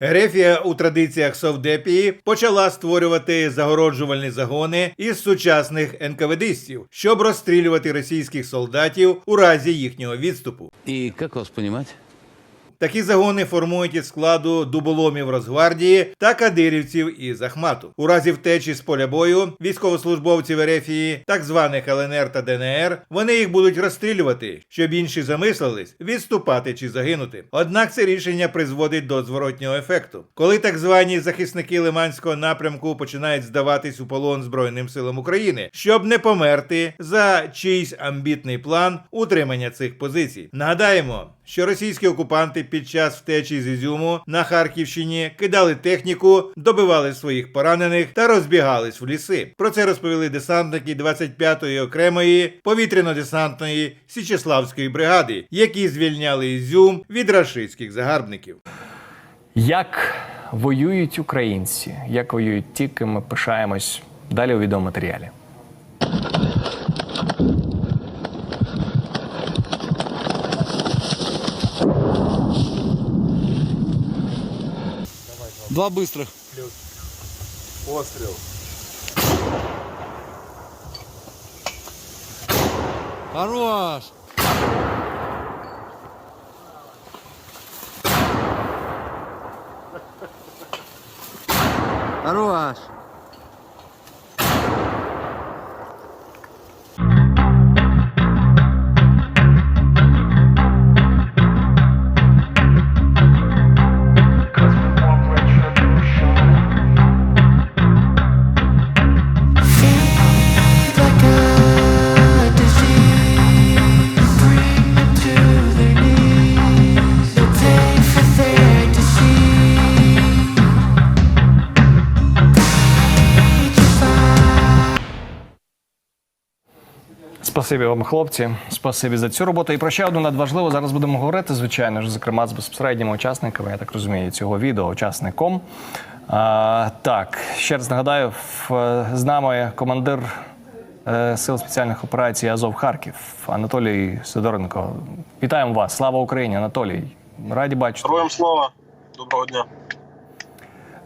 Ерефія у традиціях Совдепії почала створювати загороджувальні загони із сучасних енкаведистів, щоб розстрілювати російських солдатів у разі їхнього відступу. І як вас понимать? Такі загони формують із складу дуболомів Росгвардії та кадирівців із Ахмату. У разі втечі з поля бою військовослужбовців Ерефії, так званих ЛНР та ДНР, вони їх будуть розстрілювати, щоб інші замислились відступати чи загинути. Однак це рішення призводить до зворотнього ефекту. Коли так звані захисники Лиманського напрямку починають здаватись у полон Збройним силам України, щоб не померти за чийсь амбітний план утримання цих позицій. Нагадаємо, що російські окупанти під час втечі з Ізюму на Харківщині кидали техніку, добивали своїх поранених та розбігались в ліси. Про це розповіли десантники 25-ї окремої повітряно-десантної Січеславської бригади, які звільняли Ізюм від рашистських загарбників. Як воюють українці, як воюють ті, ким ми пишаємось далі у відеоматеріалі. Два быстрых. Постріл. Хорош! Хорош! Спасибі вам, хлопці. Спасибі за цю роботу. І про ще одну надважливу зараз будемо говорити, звичайно ж, зокрема з безпосередніми учасниками, я так розумію, цього відео, учасником. А, так, ще раз нагадаю, з нами командир е, Сил спеціальних операцій Азов Харків Анатолій Сидоренко. Вітаємо вас! Слава Україні, Анатолій! Раді бачити. Героям слава, доброго дня.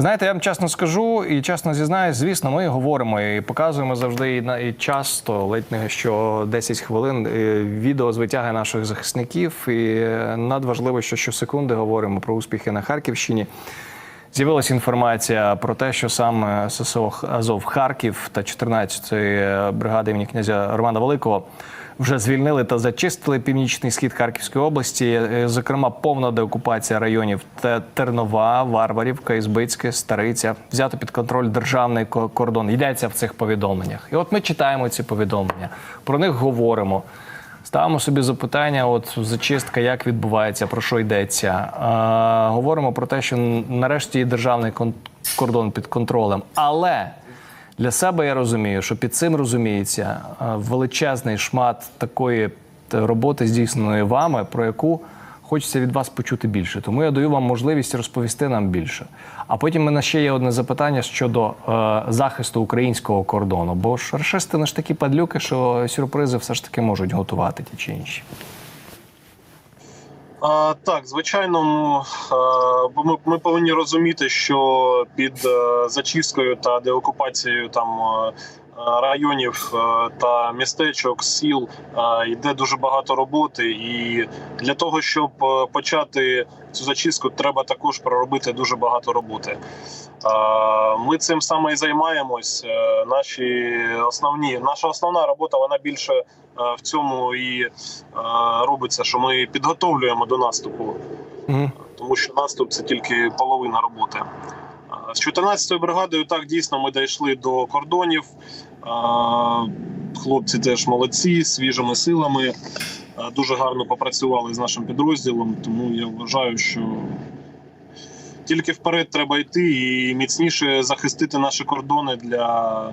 Знаєте, я вам чесно скажу і чесно зізнаюсь, звісно, ми говоримо і показуємо завжди і, і часто, ледь не що 10 хвилин е, відео з витяги наших захисників. І е, надважливо, що щосекунди говоримо про успіхи на Харківщині. З'явилася інформація про те, що саме ССО Азов Харків та 14-ї бригади імені князя Романа Великого вже звільнили та зачистили північний схід Харківської області. Е, Зокрема, повна деокупація районів Тернова, Варварівка, Ізбицьке, Стариця. Взято під контроль державний кордон. Йдеться в цих повідомленнях. І от ми читаємо ці повідомлення, про них говоримо. Ставимо собі запитання: от зачистка, як відбувається, про що йдеться. Е, говоримо про те, що нарешті державний кордон під контролем. Але для себе я розумію, що під цим розуміється е, величезний шмат такої роботи, здійсненої вами, про яку хочеться від вас почути більше. Тому я даю вам можливість розповісти нам більше. А потім в мене ще є одне запитання щодо е, захисту українського кордону. Бо ж рашисти не ж такі падлюки, що сюрпризи все ж таки можуть готувати ті чи інші. А, так, звичайно, ми, ми повинні розуміти, що під е, зачисткою та деокупацією там е, районів е, та містечок, сіл йде дуже багато роботи, і для того, щоб почати цю зачистку, треба також проробити дуже багато роботи. Ми цим саме і займаємось. Наші основні, наша основна робота вона більше в цьому і е, робиться, що ми підготовлюємо до наступу, Угу. тому що наступ це тільки половина роботи. Е, З 14-ю бригадою так дійсно ми дійшли до кордонів. Е, Хлопці теж молодці, свіжими силами. Е, Дуже гарно попрацювали з нашим підрозділом, тому я вважаю, що тільки вперед треба йти і міцніше захистити наші кордони для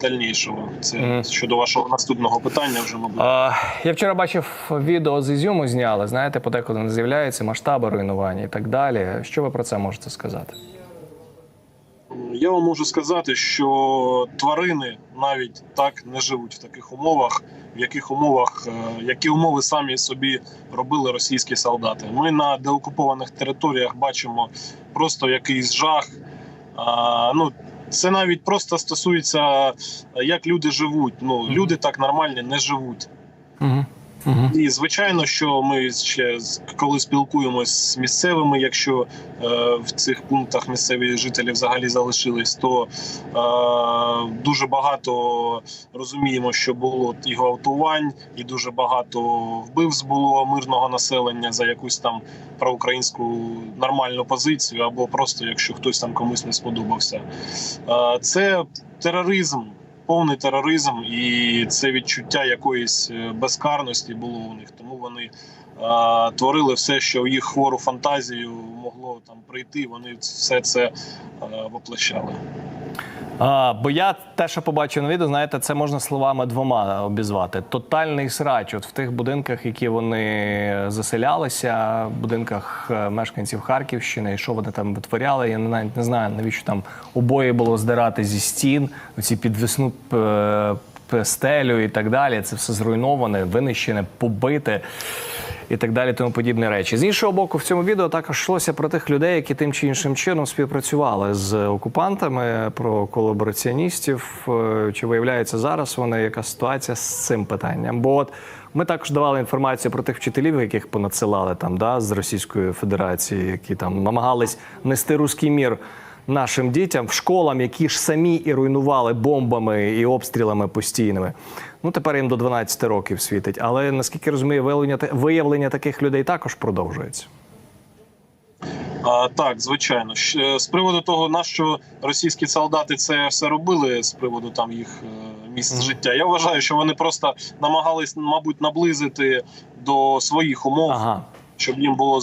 дальнішого. Це Мгм. щодо вашого наступного питання, вже мабуть. А, я вчора бачив відео з Ізюму зняли. Знаєте, подекуди не з'являються масштаби руйнування і так далі. Що ви про це можете сказати? Я вам можу сказати, що тварини навіть так не живуть в таких умовах, в яких умовах, е, які умови самі собі робили російські солдати. Ми на деокупованих територіях бачимо просто якийсь жах. Ну, це навіть просто стосується, е, як люди живуть. Ну, люди так нормально не живуть. Угу. Угу. І звичайно, що ми ще коли спілкуємось з місцевими, якщо е, в цих пунктах місцеві жителі взагалі залишились, то е, дуже багато розуміємо, що було і гвалтувань, і дуже багато вбивств було мирного населення за якусь там проукраїнську нормальну позицію, або просто якщо хтось там комусь не сподобався. Е, це тероризм повний тероризм, і це відчуття якоїсь е, безкарності було у них. Тому вони творили все, що в їх хвору фантазію могло там прийти. Вони все це е, воплощали. А, бо я те, що побачив на відео, знаєте, це можна словами двома обізвати. Тотальний срач. От в тих будинках, які вони заселялися, будинках е, мешканців Харківщини, і що вони там витворяли. Я навіть не знаю, навіщо там обоє було здирати зі стін, оці підвісну е, стелю і так далі. Це все зруйноване, винищене, побите і так далі, тому подібні речі. З іншого боку, в цьому відео також йшлося про тих людей, які тим чи іншим чином співпрацювали з окупантами, про колабораціоністів. Е, Чи виявляється зараз вони яка ситуація з цим питанням? Бо от ми також давали інформацію про тих вчителів, яких понадсилали там да, з Російської Федерації, які там намагались нести руський мір. Нашим дітям в школам, які ж самі і руйнували бомбами і обстрілами постійними. Ну тепер їм до 12 років світить. Але наскільки розумію, виявлення, виявлення таких людей також продовжується. А, так, звичайно. З приводу того, на що російські солдати це все робили з приводу там їх е, місць життя. Я вважаю, що вони просто намагались, мабуть, наблизити до своїх умов. Ага, Щоб їм було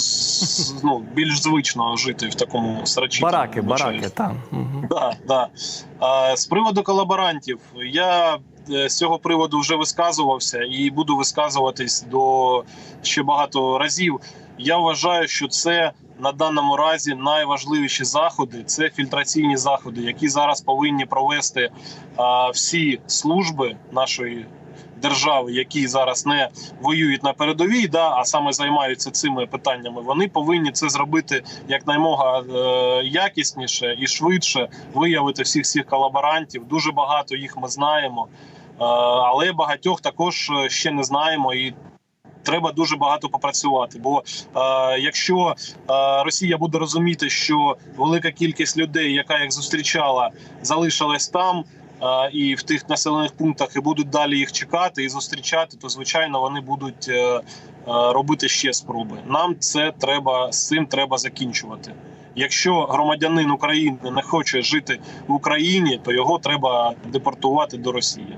ну, більш звично жити в такому срачі. бараки, бараки, там. Угу. Да, да. А, з приводу колаборантів, я е, з цього приводу вже висказувався і буду висказуватись до ще багато разів. Я вважаю, що це на даному разі найважливіші заходи це фільтраційні заходи, які зараз повинні провести а, всі служби нашої. Держави, які зараз не воюють на передовій, да, а саме займаються цими питаннями, вони повинні це зробити якнаймога е, якісніше і швидше виявити всіх всіх колаборантів. Дуже багато їх ми знаємо, е, але багатьох також е, ще не знаємо і. Треба дуже багато попрацювати, бо е, якщо е, Росія буде розуміти, що велика кількість людей, яка їх зустрічала, залишилась там і в тих населених пунктах, і будуть далі їх чекати і зустрічати, то звичайно вони будуть е, е, робити ще спроби. Нам це треба з цим треба закінчувати. Якщо громадянин України не хоче жити в Україні, то його треба депортувати до Росії.